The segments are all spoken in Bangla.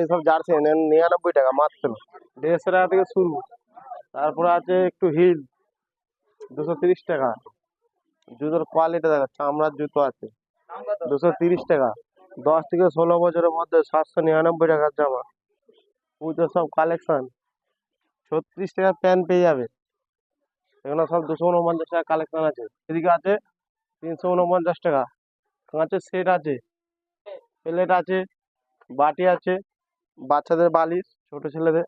এইসব জার্সি নিরানব্বই টাকা মাত্র। দেড়শো টাকা থেকে শুরু। তারপরে আছে একটু হিল, দুশো তিরিশ টাকা। জুতোর কোয়ালিটি দেখো, চামড়ার জুতো আছে। দুশো তিরিশ টাকা। দশ থেকে ষোলো বছরের মধ্যে সাতশো নিরানব্বই টাকার জামা। পুজোর সব কালেকশন ছত্রিশ টাকার প্যান্ট পেয়ে যাবে। এগুলো সব দুশো উনপঞ্চাশ টাকা কালেকশন আছে। এদিকে আছে তিনশো উনপঞ্চাশ টাকা। কাঁচের সেট আছে। প্লেট আছে। বাটি আছে। বাচ্চাদের বালিশ ছোট ছেলেদের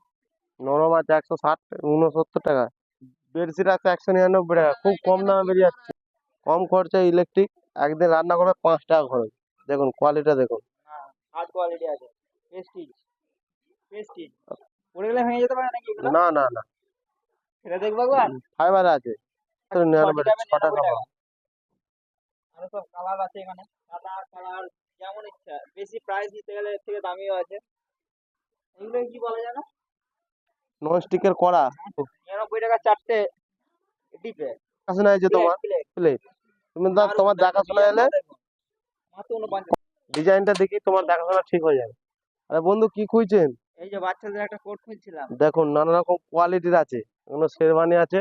নরম আছে একশো ষাট উনসত্তর টাকা। বেডশিট আছে একশো নিরানব্বই টাকা খুব কম দামে বেরিয়ে যাচ্ছে কম খরচায় ইলেকট্রিক একদিন রান্না করবে পাঁচ টাকা খরচ। দেখুন কোয়ালিটা দেখুন। হার্ড কোয়ালিটি আছে। প্রেস্টিজ প্রেস্টিজ পড়ে গেলে ভেঙে যেতে পারে নাকি না না না। এটা দেখব একবার? ফাইবার আছে। নিরানব্বই টাকা ছ টাকা আরও সব কালার আছে এখানে। সাদা কালার যেমন ইচ্ছা। বেশি প্রাইস গেলে এর থেকে দামিও আছে। এগুলো কি বলা যায় নন স্টিকের কড়া নিরানব্বই টাকা চারটে ডিপে। তোমার? প্লেট তুমি তোমার দেখাশোনা এলে ডিজাইনটা দেখি তোমার দেখাশোনা ঠিক হয়ে যাবে। আরে বন্ধু কি খুঁজছেন? এই যে বাচ্চাদের একটা কোট খুঁজছিলাম। দেখুন নানা রকম কোয়ালিটির আছে। কোনো শেরবানি আছে।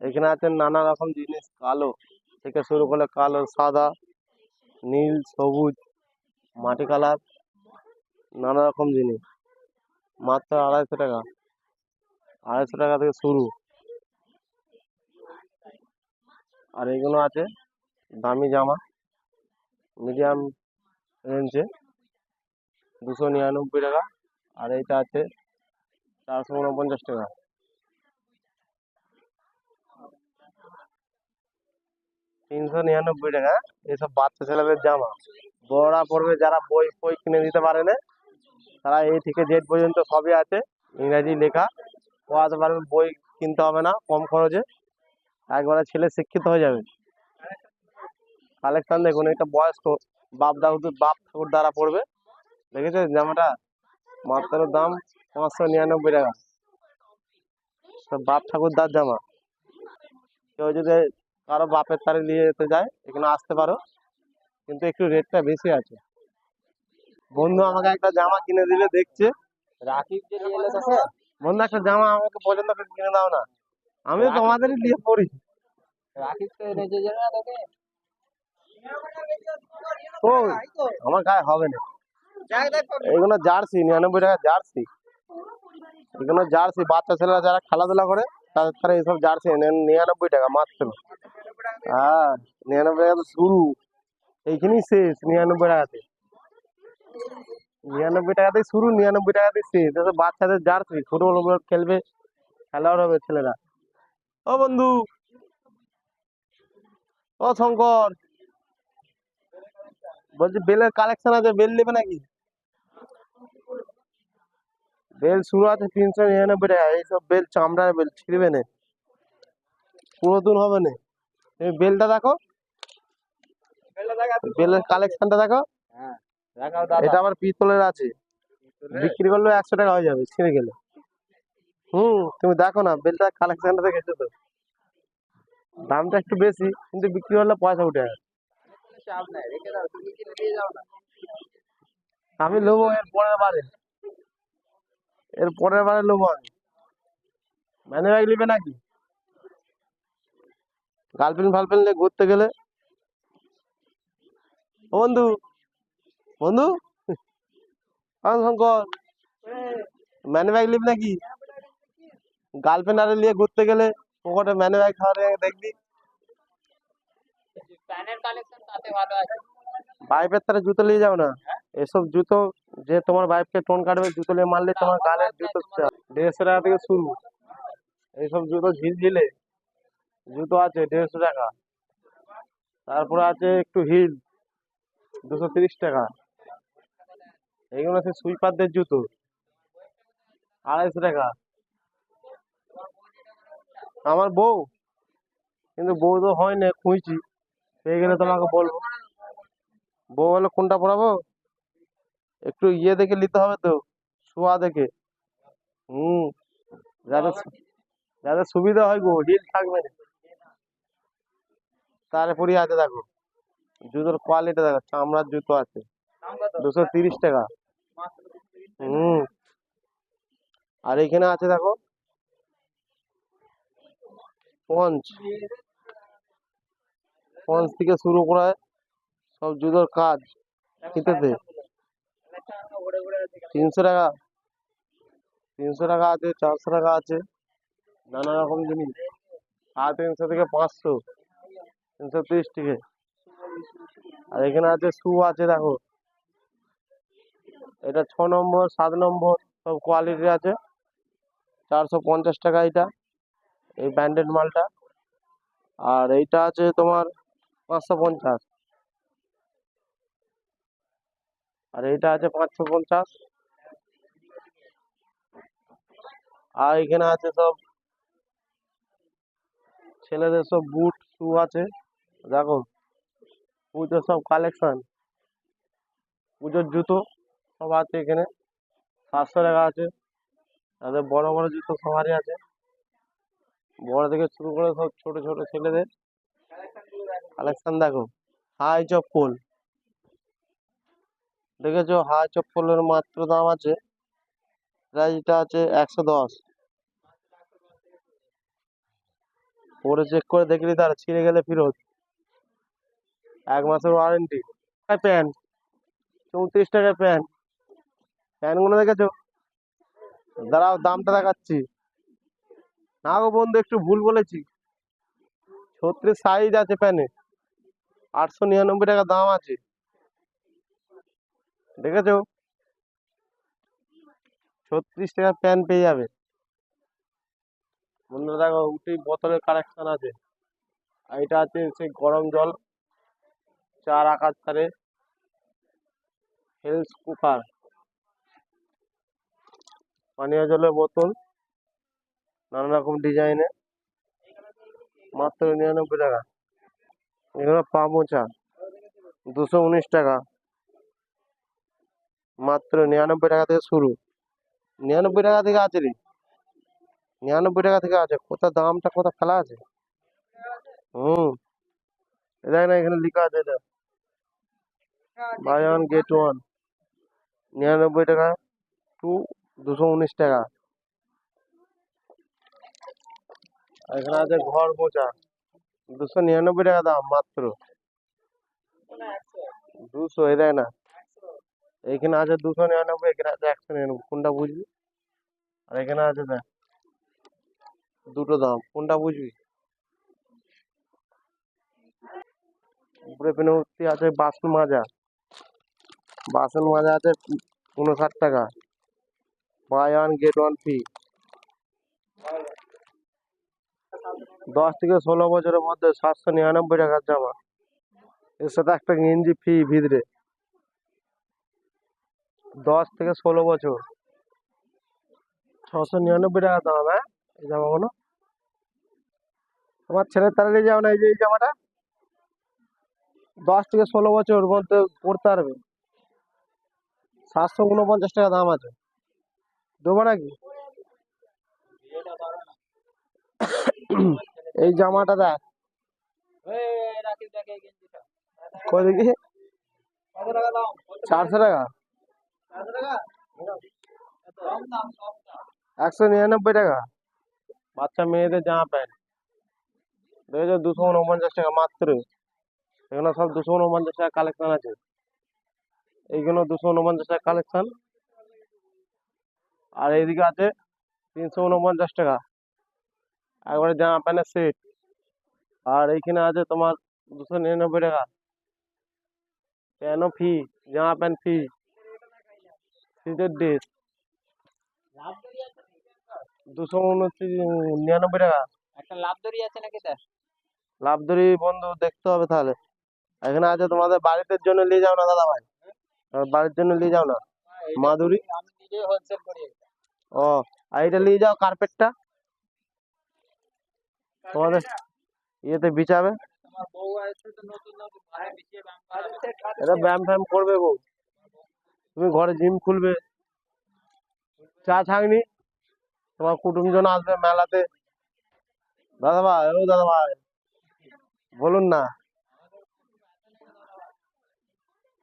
এখানে আছে নানা রকম জিনিস, কালো থেকে শুরু করে কালো, সাদা, নীল, সবুজ, মাটি কালার, নানা রকম জিনিস। মাত্র আড়াইশো টাকা। আড়াইশো টাকা থেকে শুরু। আর এগুলো আছে দামি জামা, মিডিয়াম রেঞ্জে, দুশো নিরানব্বই টাকা। আর এইটা আছে চারশো উনপঞ্চাশ টাকা। তিনশো নিরানব্বই টাকা। এসব বাচ্চা ছেলেদের জামা। বড়রা পড়বে যারা বই বই কিনে দিতে পারে না, তারা এই থেকে জেড পর্যন্ত সবই আছে, ইংরাজি লেখা। পড়াতে পারবে, বই কিনতে হবে না, কম খরচে। একবারে ছেলে শিক্ষিত হয়ে যাবে। কালেকশন দেখুন এটা বয়স্ক বাপ দাদু বাপ ঠাকুর দ্বারা পড়বে। দেখেছেন জামাটা? মাত্র দাম পাঁচশো নিরানব্বই টাকা। বাপ ঠাকুরদার জামা। কেউ যদি কারও বাপের তারে নিয়ে যেতে যায় এখানে আসতে পারো। কিন্তু একটু রেটটা বেশি আছে। বন্ধু আমাকে একটা জামা কিনে দিলে দেখছে। রাকিব যে বন্ধু একটা জামা আমাকে পছন্দ করে কিনে দাও না। আমি তোমাদেরই নিয়ে পড়ি। রাকিব তো এনেছে যে তোকে? ও আমার গায়ে হবে না। এগুলো জার্সি নিরানব্বই টাকা জার্সি। এগুলো জার্সি বাচ্চা ছেলেরা যারা খেলাধুলা করে তাদের তারা এইসব জার্সি নিরানব্বই টাকা মাত্র। হ্যাঁ নিরানব্বই টাকা শুরু। এইখানেই শেষ, নিরানব্বই টাকাতে নিরানব্বই টাকাতেই শুরু, নিরানব্বই টাকাতেই শেষ। বাচ্চাদের জার্সি ফুটবল খেলবে খেলোয়াড় হবে ছেলেরা। ও বন্ধু, ও শঙ্কর, বলছি বেলের কালেকশন আছে, বেল নেবে নাকি? বেল শুরু আছে তিনশো নিরানব্বই টাকা। এইসব বেল চামড়ার বেল, ছিঁড়বে না। পুরাতন হবে না। বেলটা দেখো। বেলের কালেকশনটা দেখো। হ্যাঁ এটা আমার পিতলের আছে। বিক্রি করলেও একশো টাকা হয়ে যাবে ছিঁড়ে গেলে। হুম তুমি দেখো না বেলটার কালেকশনটা দেখেছ তো। দামটা একটু বেশি কিন্তু বিক্রি করলে পয়সা উঠে যাবে আমি নেব এর পরের বারে। এর পরের বারে নেব আমি। ম্যানে ব্যাগ নেবে নাকি? গার্লফ্রেন্ড ফার্লফ্রেন্ড নিয়ে ঘুরতে গেলে? ও বন্ধু বন্ধু? হ্যাঁ শঙ্কর ম্যানে ব্যাগ নিবি নাকি? গার্লফ্রেন্ড আরে নিয়ে ঘুরতে গেলে পকেটে ম্যানে ব্যাগ খাওয়ারে দেখবি। বাইপের তারা জুতো নিয়ে যাও না। এসব জুতো যে তোমার বাইপকে টোন কাটবে জুতো নিয়ে মারলে তোমার গালে জুতো চাপ। দেড়শো টাকা থেকে শুরু। এইসব জুতো ঝিলঝিলে। জুতো আছে দেড়শো টাকা। তারপরে আছে একটু হিল, দুশো তিরিশ টাকা। এইগুলো আছে সুইপারদের জুতো, আড়াইশো টাকা। আমার বউ, কিন্তু বউ তো হয় না, খুঁজছি। পেয়ে গেলে তোমাকে বলব। বউ হলে কোনটা পরাবো? একটু ইয়ে দেখে নিতে হবে তো, শোয়া দেখে। হুম সু- যাতে সুবিধা হয় গো, হিল থাকবে না। তারপরে আছে দেখো, জুতোর কোয়ালিটি দেখো, চামড়ার জুতো আছে, দুশো তিরিশ টাকা। হুম আর এখানে আছে দেখো, পঞ্চ পঞ্চ থেকে শুরু করে সব জুতোর কাজ এখানে। তিনশো টাকা তিনশো টাকা আছে, চারশো টাকা আছে, নানা রকম জিনিস সাড়ে তিনশো থেকে পাঁচশো তিনশো তিরিশ থেকে আর এখানে আছে শু আছে, দেখো। এটা ছ নম্বর, সাত নম্বর, সব কোয়ালিটি আছে। চারশো পঞ্চাশ টাকা এটা, এই ব্র্যান্ডেড মালটা। আর এইটা আছে তোমার পাঁচশো পঞ্চাশ। আর এইটা আছে পাঁচশো পঞ্চাশ। আর এখানে আছে সব ছেলেদের সব বুট শু আছে। দেখো পুজোর সব কালেকশন পুজোর জুতো সব আছে এখানে। সাতশো টাকা আছে। তাদের বড় বড় জুতো সবারই আছে। বড় থেকে শুরু করে সব ছোট ছোট ছেলেদের। কালেকশন দেখো। হাই চপ্পল। দেখেছ? হাই চপ্পলের মাত্র দাম আছে। প্রাইসটা আছে একশো দশ। পরে চেক করে দেখলি তার ছিঁড়ে গেলে ফেরত এক মাসের ওয়ারেন্টি প্যান্ট, চৌত্রিশ টাকার প্যান্ট। প্যান্টগুলো দেখেছ? দাঁড়াও, দামটা দেখাচ্ছি। না গো বন্ধু, একটু ভুল বলেছি। ছত্রিশ সাইজ আছে প্যান্টে। আটশো নিরানব্বই টাকা দাম আছে। দেখেছ? ছত্রিশ টাকার প্যান্ট পেয়ে যাবে। বন্ধুরা দেখো উঠি বোতলের কালেকশন আছে। আর এটা আছে সেই গরম জল। চা রাখার ধারে হেলস কুকার পানীয় জলের বোতল নানা রকম ডিজাইনে, মাত্র নিরানব্বই টাকা। এগুলো পা মোচা দুশো উনিশ টাকা। মাত্র নিরানব্বই টাকা থেকে শুরু। নিরানব্বই টাকা থেকে আছে রে। নিরানব্বই টাকা থেকে আছে। কোথা দামটা কোথা ফেলা আছে? হুম। দেখ না এখানে লেখা আছে এটা। বাই ওয়ান গেট ওয়ান নিরানব্বই টাকা টু দুশো উনিশ টাকা। এখানে আছে ঘর মোচা দুশো নিরানব্বই টাকা দাম মাত্র। দুশো এ দেখ না। এখানে আছে দুশো নিরানব্বই এখানে আছে একশো নিরানব্বই কোনটা বুঝবি? আর এখানে আছে দেখ দুটো দাম কোনটা বুঝবি? উপরে পেনভর্তি আছে বাসন মাজা। বাসন মাজা আছে উনষাট টাকা। Buy one get one free দশ থেকে ষোলো বছরের মধ্যে সাতশো নিরানব্বই টাকার জামা। এর সাথে একটা গেঞ্জি ফ্রি ভিতরে। দশ থেকে ষোলো বছর। ছশো নিরানব্বই টাকা দাম হ্যাঁ? এই জামাগুলো। তোমার ছেলের তারা যাও না এই যে, এই জামাটা। দশ থেকে ষোলো বছর মধ্যে পড়তে পারবে। সাতশো উনপঞ্চাশ টাকা দাম আছে। দেবো নাকি এই জামাটা দেখ। দেখে চারশো টাকা। একশো নিরানব্বই টাকা। বাচ্চা মেয়েদের জামা প্যান্ট। দেখেছ দুশো উনপঞ্চাশ টাকা মাত্র। এগুলো সব দুশো উনপঞ্চাশ টাকা কালেকশন আছে। এইগুলো দুশো উনপঞ্চাশ টাকা কালেকশন আর এইদিকে আছে তিনশো উনপঞ্চাশ টাকা। একবারে জামা প্যান্টের সেট আর এইখানে আছে তোমার দুশো নিরানব্বই টাকা। প্যান্টও ফি জামা প্যান্ট ফি শীতের ড্রেস লাভ দড়ি? দুশো উনত্রিশ নিরানব্বই টাকা। একটা লাভ দড়ি আছে নাকি স্যার লাভদুরি বন্ধু দেখতে হবে তাহলে। এখানে আছে তোমাদের বাড়িতে জন্য নিয়ে যাও না দাদা ভাই বাড়ির জন্য নিয়ে যাও না। মাধুরী? ও, আর এটা নিয়ে যাও কার্পেটটা তোমাদের ইয়েতে বিছাবে। এটা ব্যায়াম করবে তুমি ঘরে জিম খুলবে। চা তোমার আসবে মেলাতে। দাদা ভাই ও দাদা ভাই বলুন না।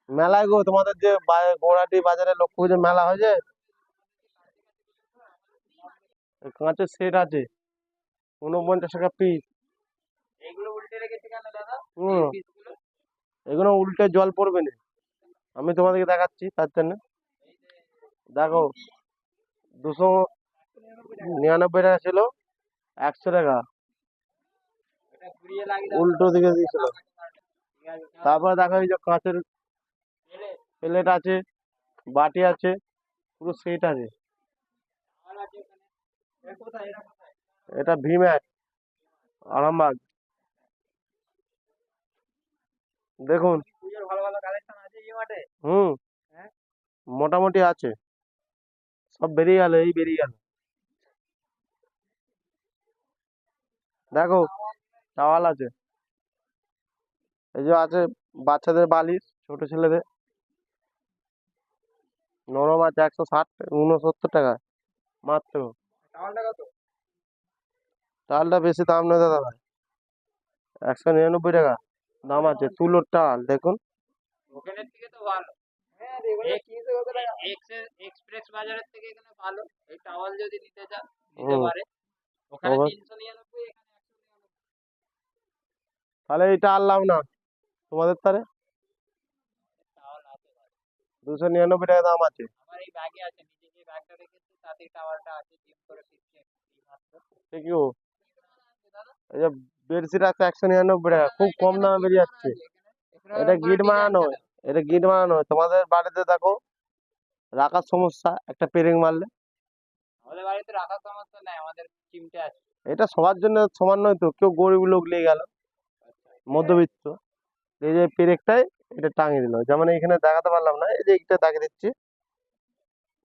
মেলায় গো তোমাদের যে গোড়াটি বাজারে লক্ষ্মী পুজো মেলা হয় যে? কাঁচের সেট আছে। উনপঞ্চাশ টাকা পিস হুম। এগুলো উল্টে জল পড়বে না। আমি তোমাদেরকে দেখাচ্ছি তার জন্য। দেখো দুশো নিরানব্বই টাকা ছিল একশো টাকা। উল্টো দিকে দিয়েছিল। তারপরে দেখো এই যে কাঁচের প্লেট আছে, বাটি আছে, পুরো সেট আছে। এটা এটা ভিম্যাট আরামবাগ। দেখুন। হুম? মোটামুটি আছে। সব বেরিয়ে গেল, এই বেরিয়ে গেল। দেখো, টাওয়াল আছে। এই যে আছে বাচ্চাদের বালিশ, ছোট ছেলেদের। নরম আছে একশো ষাট উনসত্তর টাকা মাত্র। টালটা বেশি দাম নয় দাদা ভাই। একশো নিরানব্বই টাকা দাম আছে তুলোর টাল দেখুন। ওখানের থেকে তো ভালো। হ্যাঁ এগুলো কিনতে কত টাকা? এক্সপ্রেস বাজারের থেকে এখানে ভালো। এই টাওয়াল যদি নিতে চান নিতে পারে। ওখানে তিনশো নিরানব্বই এখানে একশো নিরানব্বই। তাহলে এইটা আনলাম না। তোমাদের তারে সে কি ও এই যে বেডশিট আছে একশো নিরানব্বই টাকা খুব কম দামে বেরিয়ে যাচ্ছে এটা গিট মারানো এটা গিট মারানো তোমাদের বাড়িতে দেখো রাখার সমস্যা একটা পেরেক মারলে। আমাদের বাড়িতে রাখার সমস্যা নাই আমাদের চিমটে আছে। এটা সবার জন্য সমান নয় তো কেউ গরিব লোক নিয়ে গেল মধ্যবিত্ত। এই যে পেরেকটাই এটা টাঙিয়ে দিল। যেমন এখানে দেখাতে পারলাম না এই যে এইটা দাগিয়ে দিচ্ছি।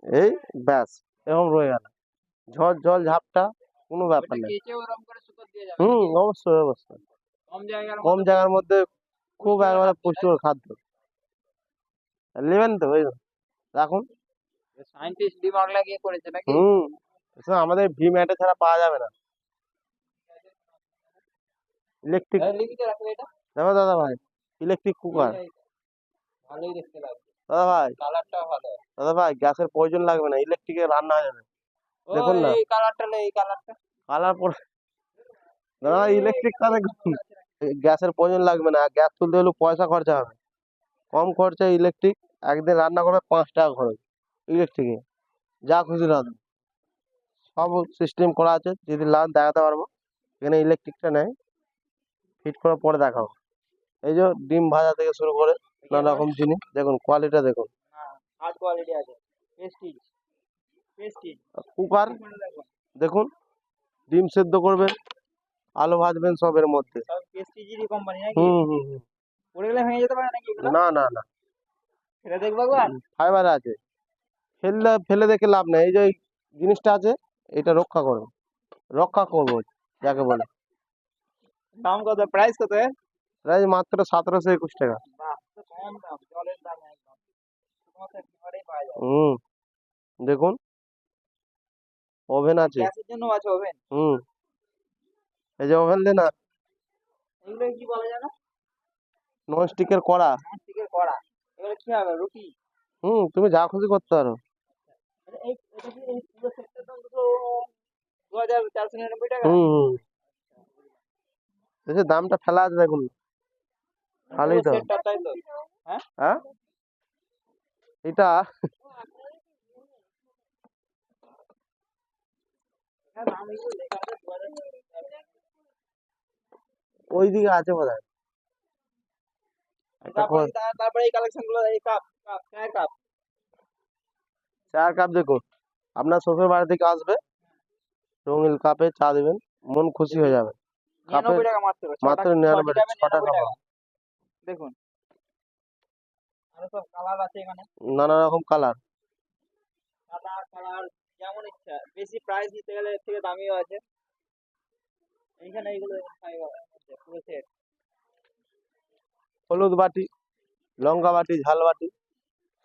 এই ব্যাস এরকম রয়ে গেল। ঝড় জল ঝাপটা কোনো ব্যাপার নেই। হুম অবশ্যই অবশ্যই। কম জায়গার মধ্যে খুব একেবারে পুষ্টিকর খাদ্য। নেবেন তো ওই রাখুন। সায়েন্টিস্ট দিমাগ লাগিয়ে করেছে নাকি? হুম আমাদের ভি ম্যাটে ছাড়া পাওয়া যাবে না। ইলেকট্রিক এটা। দেখো দাদা ভাই। ইলেকট্রিক কুকার ভালোই দেখতে লাগছে দাদা ভাই। কালারটাও ভালো। দাদা ভাই গ্যাসের প্রয়োজন লাগবে না ইলেকট্রিকে রান্না হয়ে যাবে। দেখুন না। এই কালারটা এই কালারটা কালার পরে দাদা ইলেকট্রিক কারে গ্যাসের প্রয়োজন লাগবে না গ্যাস তুলতে হলে পয়সা খরচা হবে। কম খরচায় ইলেকট্রিক একদিন রান্না করবে পাঁচ টাকা খরচ ইলেকট্রিকে যা খুশি রাঁধুন সব সিস্টেম করা আছে যদি লান দেখাতে পারব। এখানে ইলেকট্রিকটা নেয় ফিট করার পরে দেখাবো। এই যে ডিম ভাজা থেকে শুরু করে নানা রকম জিনিস। দেখুন কোয়ালিটিটা দেখুন। হার্ড কোয়ালিটি আছে। কুকার দেখুন ডিম সেদ্ধ করবেন আলু ভাজবেন সবের মধ্যে। সব প্রেস্টিজেরই কোম্পানি নাকি? হুম হুম পড়ে গেলে ভেঙে যেতে পারে নাকি না না না। এটা দেখব একবার? ফাইবার আছে। ফেললে ফেলে দেখে লাভ নেই। এই যে জিনিসটা আছে এটা রক্ষা করো রক্ষা করব যাকে বলে। দাম কত? প্রাইস কত প্রাইস মাত্র সতেরোশো একুশ টাকা। হুম দেখুন। ওভেন আছে। হুম। এই যে ওভেন দে না নন স্টিকের কড়া। ননস্টিকের কড়া। হুম তুমি যা খুশি করতে পারো। টাকা? হুম দামটা ফেলা আছে দেখুন। পুরো তো। হ্যাঁ এটা হ্যাঁ? হাজার ওই দিকে আছে বোধ হয় তারপরে এই কালেকশনগুলো এই কাপ কাপ চায়ের কাপ চার কাপ দেখুন। আপনার শ্বশুর বাড়ি থেকে আসবে? রঙিন কাপে চা দিবেন। মন খুশি হয়ে যাবে। কাপে মাত্র নিরানব্বই টাকা, ছটা কাপ। দেখুন। আরও সব কালার আছে এখানে। নানা রকম কালার সাদা কালার যেমন ইচ্ছা। বেশি প্রাইস নিতে গেলে এর থেকে দামিও আছে। এইখানে এইগুলো পুরো সেট হলুদ বাটি লঙ্কা বাটি ঝাল বাটি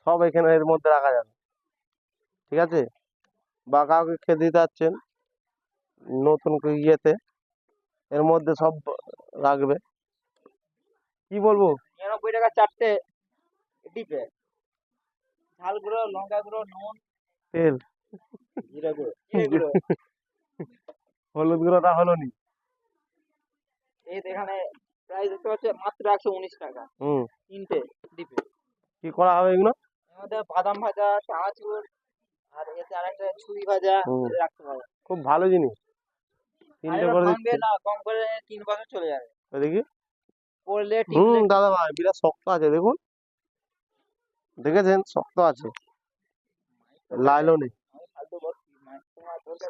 সব এখানে এর মধ্যে রাখা যাবে। ঠিক আছে? বা কাউকে খেতে দিতে যাচ্ছেন নতুন ইয়েতে এর মধ্যে সব রাখবে। কি বলব? নিরানব্বই টাকা চারটে ডিপে। ঝাল গুঁড়ো লঙ্কা গুঁড়ো নুন তেল। জিরে গুঁড়ো গুঁড়ো। হলুদ গুঁড়োটা হলো নি? এই এখানে প্রাইস দেখতে পাচ্ছ মাত্র একশো উনিশ টাকা। হুম। তিনটে ডিপে। কি করা হবে এগুলো? মধ্যে বাদাম ভাজা চানাচুর আর এতে আরেকটা ছুরি ভাজা রাখতে পারো খুব ভালো জিনিস। তিনটে করে দিচ্ছে। কম করে তিন বছর চলে যাবে। দেখি। পড়লে হুম দাদা ভাই বিরাট শক্ত আছে দেখুন। দেখেছেন? শক্ত আছে। দরকার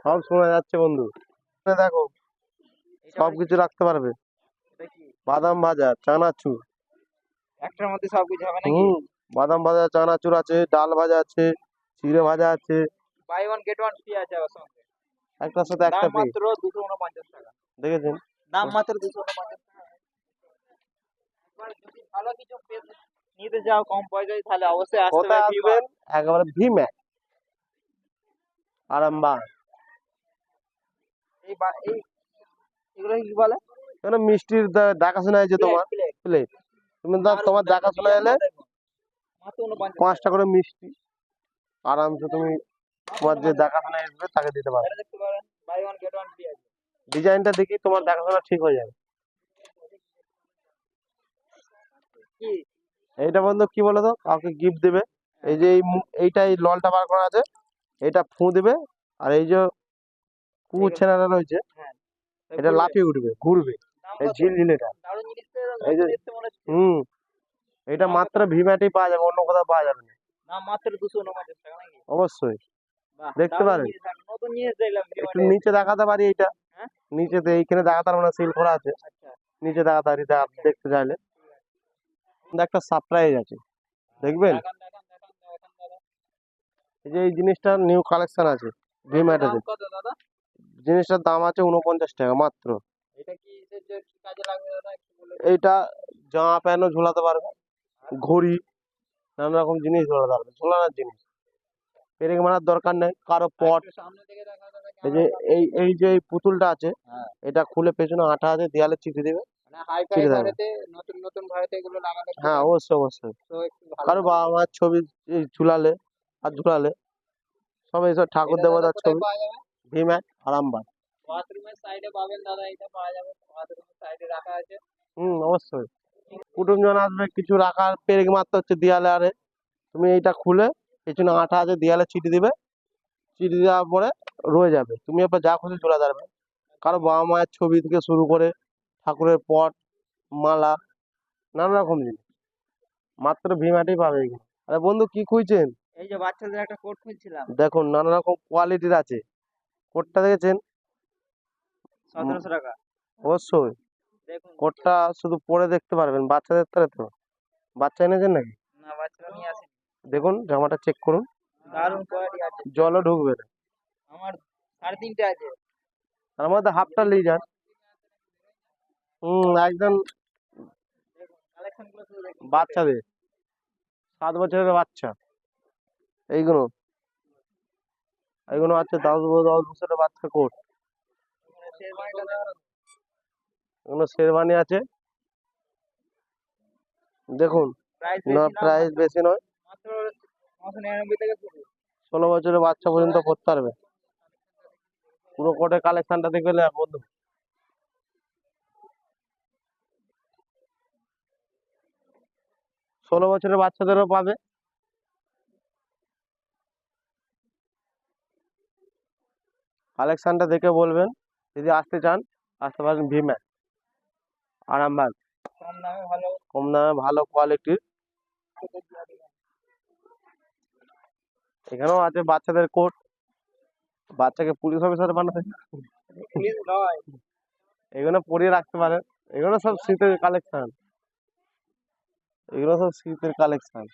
সব শোনা যাচ্ছে বন্ধু। দেখো এটা সব মানে কিছু রাখতে পারবে। বাদাম ভাজা চানাচুর। একটার মধ্যে সব কিছু হবে নাকি? বাদাম ভাজা চানাচুর আছে ডাল ভাজা আছে চিড়ে ভাজা আছে। Buy one get one free আছে আবার সঙ্গে। একটার সাথে একটা ফ্রি মাত্র দুশো উনপঞ্চাশ টাকা। দেখেছেন? দাম মাত্র দুশো উনপঞ্চাশ টাকা এবার যদি ভালো কিছু নিতে চাও কম পয়সায় তাহলে অবশ্যই আসতে হবে একেবারে ভিম্যাক আরামবাগ। এই বা- এই এগুলো কি বলে? কেন মিষ্টির দেখাশোনা আছে তোমার। প্লেট তুমি তোমার দেখাশোনা এলে পাঁচটা করে মিষ্টি। আরামসে তুমি তোমার যে দেখাশোনা আসবে তাকে দিতে পারবে ডিজাইনটা দেখি তোমার দেখাশোনা ঠিক হয়ে যাবে কি এইটা বন্ধু কি বলো তো কাউকে গিফট দেবে। এই যে এই এইটা এই ললটা বার করা আছে। এটা ফু দেবে। আর এই যে কুকুর এইটা- ছেনাটা রয়েছে এটা লাফিয়ে উঠবে ঘুরবে। এই? ঝিলঝিলেটা এই যে- মনে হুম। এটা মাত্র ভিম্যাটেই পাওয়া যাবে অন্য কোথাও পাওয়া যাবে না। মাত্র দুশো উনপঞ্চাশ টাকা নাকি? অবশ্যই। দেখতে পারেন। একটু নিচে দেখাতে পারি এইটা। হ্যাঁ? নিচেতে এইখানে দেখাতে পারব না সিল করা আছে। আচ্ছা। নিচে দেখাতে পারি দেখা- দেখতে চাইলে। একটা সারপ্রাইজ আছে। দেখবেন? এই যে এই জিনিসটার নিউ কালেকশন আছে ভিম্যাটেতে দাম জিনিসটার দাম আছে উনপঞ্চাশ টাকা মাত্র। এইটা জামা প্যান্টও ঝোলাতে পারবে ঘড়ি নানা রকম জিনিস ঝোলাতে পারবে ঝোলানোর জিনিস। পেরেক মারার দরকার নেই কারও পট এই যে এই এই যে এই পুতুলটা আছে হ্যাঁ। এটা খুলে পেছনে আঠা আছে দেয়ালে চিপে দেবে। মানে নতুন নতুন এগুলো লাগালে হ্যাঁ অবশ্যই অবশ্যই। কারও বাবা মার ছবি ঝুলালে আর ঝুলালে সব এইসব ঠাকুর দেবতার ছবি। পাওয়া যাবে? ভিম্যাট আরামবাগ। বাথরুমের সাইডে পাবেন দাদা এটা পাওয়া যাবে। বাথরুমের সাইডে রাখা আছে। হুম অবশ্যই। কুটুমজন আসবে কিছু রাখার পেরেক মারতে হচ্ছে দেয়ালে আরে। তুমি এইটা খুলে পেছনে আঠা আছে দেয়ালে চিটি দিবে। চিটি দেওয়ার পরে রয়ে যাবে। তুমি এবার যা খুশি ঝোলা যাবে কারও বাবা মায়ের ছবি থেকে শুরু করে ঠাকুরের পট মালা নানা রকম জিনিস। মাত্র ভিমাটেই পাবে এখানে। আরে বন্ধু কি খুঁজছেন? এই যে বাচ্চাদের একটা কোট খুঁজছিলাম দেখুন নানা রকম কোয়ালিটির আছে। কোটটা দেখেছেন? সতেরোশো টাকা। অবশ্যই। কোটটা শুধু পরে দেখতে পারবেন বাচ্চাদের তাহলে তো। বাচ্চা এনেছেন নাকি? না নিয়ে আসেনি। দেখুন জামাটা চেক করুন। দারুণ কোয়ালিটি আছে। জলও ঢুকবে না। আমার সাড়ে তিনটে আছে। তার মধ্যে হাফটা নিয়ে যান হুম, একদম। বাচ্চাদের সাত বছরের বাচ্চা। এইগুলো। এইগুলো আছে দশ দশ বছরের বাচ্চা কোট। এগুলো শেরওয়ানি আছে। দেখুন প্রাইস বেশি নয়। ষোলো বছরের বাচ্চা পর্যন্ত পড়তে পারবে। পুরো কোটের কালেকশনটা দেখবে বন্ধু। ষোলো বছরের বাচ্চাদেরও পাবে। কালেকশনটা দেখে বলবেন, যদি আসতে চান, আসতে পারেন ভিম্যান আরামবাগ। কম দামে ভালো কম দামে ভালো কোয়ালিটির এখানেও আছে বাচ্চাদের কোট বাচ্চাকে পুলিশ অফিসার বানাতে এগুলো পরিয়ে রাখতে পারেন। এগুলো সব শীতের কালেকশন এগুলো সব শীতের কালেকশন